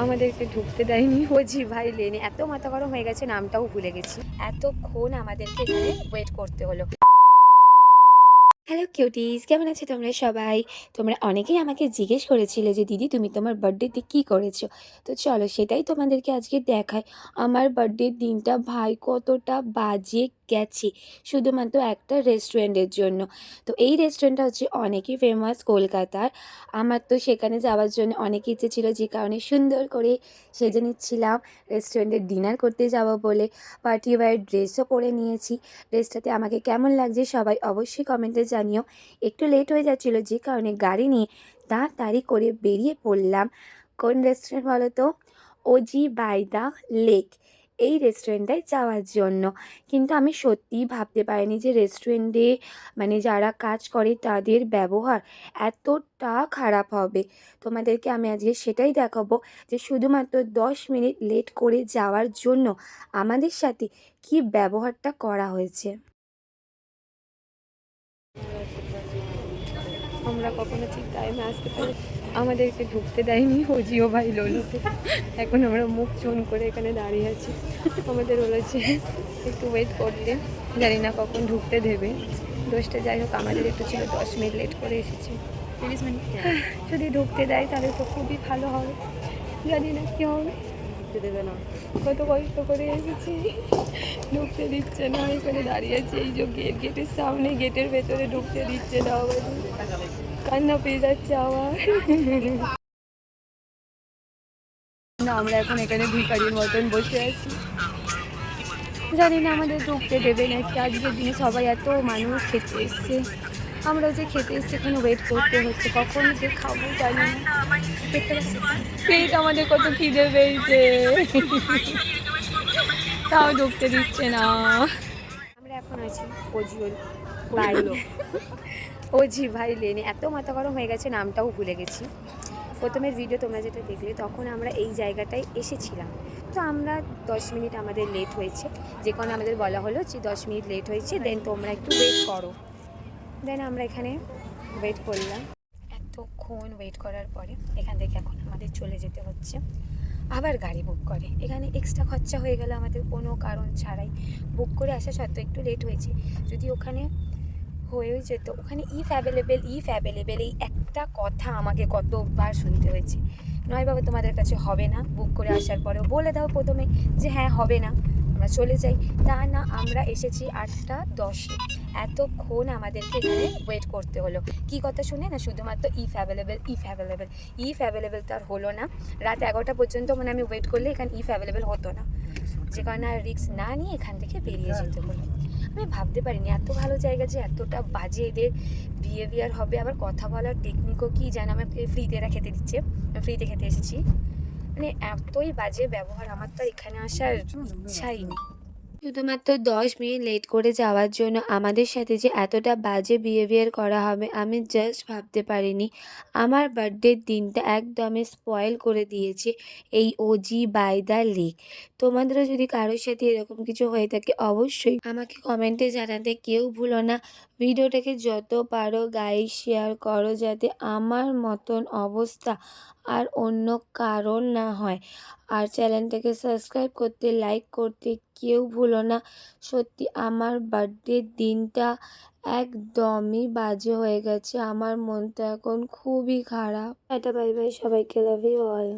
আমাদেরকে ঢুকতে দেয়নি, ও জি ভাই লেনে। এত মাথা গরম হয়ে গেছে, নামটাও ভুলে গেছি। এতক্ষণ আমাদেরকে এখানে ওয়েট করতে হলো। হ্যালো কিউটিস কেমন আছে তোমরা সবাই? তোমরা অনেকেই আমাকে জিজ্ঞেস করেছিলে যে, দিদি, তুমি তোমার বার্থডেতে কী করেছ? তো চলো, সেটাই তোমাদেরকে আজকে দেখাই। আমার বার্থডের দিনটা ভাই কতটা বাজে গেছে। শুধুমাত্র একটা রেস্টুরেন্টের জন্য। তো এই রেস্টুরেন্টটা হচ্ছে অনেকই ফেমাস কলকাতার। আমার তো সেখানে যাওয়ার জন্য অনেক ইচ্ছে ছিল, যে কারণে সুন্দর করে সেজে নিচ্ছিলাম। রেস্টুরেন্টে ডিনার করতে যাব বলে পার্টি ওয়্যার ড্রেসও পরে নিয়েছি। ড্রেসটাতে আমাকে কেমন লাগছে সবাই অবশ্যই কমেন্টে জানিও। একটু লেট হয়ে যাচ্ছিল, যে কারণে গাড়ি নিয়ে তাড়াতাড়ি করে বেরিয়ে পড়লাম। কোন রেস্টুরেন্ট বলো তো? ওজি বাই দ্য লেক এই রেস্টুরেন্টটায় যাওয়ার জন্য। কিন্তু আমি সত্যিই ভাবতে পারিনি যে রেস্টুরেন্টে মানে যারা কাজ করে তাদের ব্যবহার এতটা খারাপ হবে। তোমাদেরকে আমি আজকে সেটাই দেখাবো যে শুধুমাত্র দশ মিনিট লেট করে যাওয়ার জন্য আমাদের সাথে কী ব্যবহারটা করা হয়েছে। আমরা কখনো ঠিক টাইমে আসতে পারি আমাদেরকে ঢুকতে দেয়নি ও জিও ভাই লোলোতে। এখন আমরা মুখ চুন করে এখানে দাঁড়িয়ে আছি। আমাদের বলেছে একটু ওয়েট করতে। জানি না কখন ঢুকতে দেবে। দশটা যাই হোক আমাদের একটু ছিল দশ মিনিট লেট করে এসেছি। তিরিশ মিনিট। যদি ঢুকতে দেয় তাহলে তো খুবই ভালো হবে। জানি না কী হবে। ঢুকতে দেবে না। কত কষ্ট করে এসেছি। ঢুকতে দিচ্ছে না এখানে দাঁড়িয়ে আছি। এই যে গেট, গেটের সামনে, গেটের ভেতরে ঢুকতে দিচ্ছে না আবার। কান্না পেয়ে যাচ্ছে আবার। না, আমরা এখন এখানে ভিকারির মতন বসে আছি। জানি না আমাদের ঢুকতে দেবে নাকি। আজকের দিনে সবাই এত মানুষ খেতে এসছে। আমরা যে খেতে এসছি এখানে ওয়েট করতে হচ্ছে। কখন যে খাব জানি না। পেট আমাদের কত খিদে পেয়েছে। তাও ঢুকতে দিচ্ছে না। আমরা এখন আছি ওজিওল ভাই ওজি ভাই লেনে। এত মাথা গরম হয়ে গেছে নামটাও ভুলে গেছি। প্রথমের ভিডিও তোমরা যেটা দেখলে তখন আমরা এই জায়গাটায় এসেছিলাম। তো আমরা দশ মিনিট আমাদের লেট হয়েছে। যে কারণে আমাদের বলা হলো যে দশ মিনিট লেট হয়েছে দেন তোমরা একটু ওয়েট করো। দেন আমরা এখানে ওয়েট করলাম। এতক্ষণ ওয়েট করার পরে এখান থেকে এখন আমাদের চলে যেতে হচ্ছে। আবার গাড়ি বুক করে। এখানে এক্সট্রা খরচা হয়ে গেল আমাদের কোনো কারণ ছাড়াই। বুক করে আসা সত্ত্বেও একটু লেট হয়েছে। যদি ওখানে হয়েও যেত, ওখানে ইফ অ্যাভেলেবেল ইফ অ্যাভেলেবেল এই একটা কথা আমাকে কতবার শুনতে হয়েছে। নয় বাবা, তোমাদের কাছে হবে না। বুক করে আসার পরেও বলে দাও প্রথমে যে হ্যাঁ হবে না। আমরা চলে যাই। তা না, আমরা এসেছি আটটা দশে। এতক্ষণ আমাদেরকে এখানে ওয়েট করতে হলো। কি কথা শুনে না? শুধুমাত্র if available if available if available তো আর হলো না। রাত এগারোটা পর্যন্ত মানে আমি ওয়েট করলে এখানে ইফ অ্যাভেলেবেল হতো না। যে কারণে আর রিস্ক না নিয়ে এখান থেকে বেরিয়ে যেতে হলো। আমি ভাবতে পারিনি, এত ভালো জায়গা যে এতটা বাজে এদের বিহেভিয়ার হবে। আবার কথা বলার টেকনিকও কি জানো? আমাকে ফ্রিতে এরা খেতে দিচ্ছে। ফ্রিতে খেতে এসেছি। মানে এতই বাজে ব্যবহার আমার তো এখানে আসার ইচ্ছাই নেই। শুধুমাত্র দশ মিনিট লেট করে যাওয়ার জন্য আমাদের সাথে যে এতটা বাজে বিহেভিয়ার করা হবে, আমি জাস্ট ভাবতে পারিনি। আমার বার্থডের দিনটা একদমই স্পয়েল করে দিয়েছে এই ওজি বাই দ্য লেক তোমাদেরও যদি কারোর সাথে এরকম কিছু হয়ে থাকে, অবশ্যই আমাকে কমেন্টে জানাতে কেউ ভুলো না। ভিডিওটাকে যত পারো গায়ে শেয়ার করো যাতে আমার মতন অবস্থা আর অন্য কারণ না হয়। আর চ্যানেলটাকে সাবস্ক্রাইব করতে লাইক করতে কেউ ভুলো হলো না। সত্যি আমার বার্থডের দিনটা একদমই বাজে হয়ে গেছে। আমার মন তো এখন খুবই খারাপ। এটা বাই বাই, সবাইকে লাভ ইউ অল